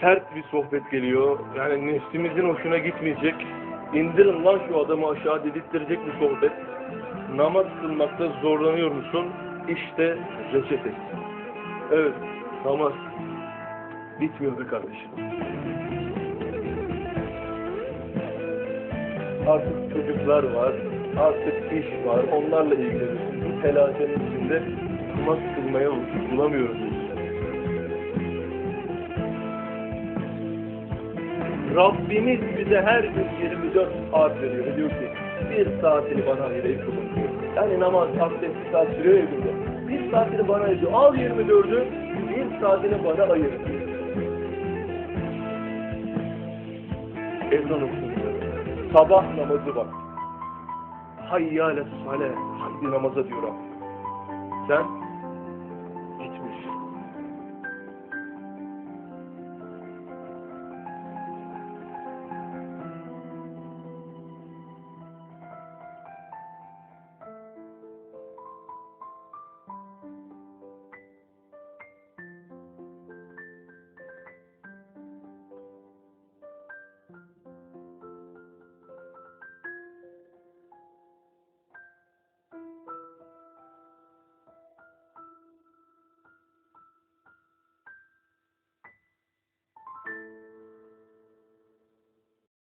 sert bir sohbet geliyor. Yani nefsimizin hoşuna gitmeyecek. İndirin lan şu adamı aşağı dedirttirecek bir sohbet. Namaz kılmakta zorlanıyor musun? İşte reçetesi. Evet, namaz bitmiyor be kardeşim. Artık çocuklar var, artık iş var, onlarla ilgileniyorsun. Bu telaşenin içinde namaz kılmaya bulamıyoruz. Rabbimiz bize her gün 24 saat veriyor. Ve Diyor ki bir saatini bana ayırayım kulum diyor. Yani namaz, abdest bir saat sürüyor ya günde. Bir saatini bana ayır diyor. Al 24'ü, bir saatini bana ayır. Ezan okunuyor. Sabah namazı bak. Hayyâle sale. Haydi namaza diyor Rabbim. Sen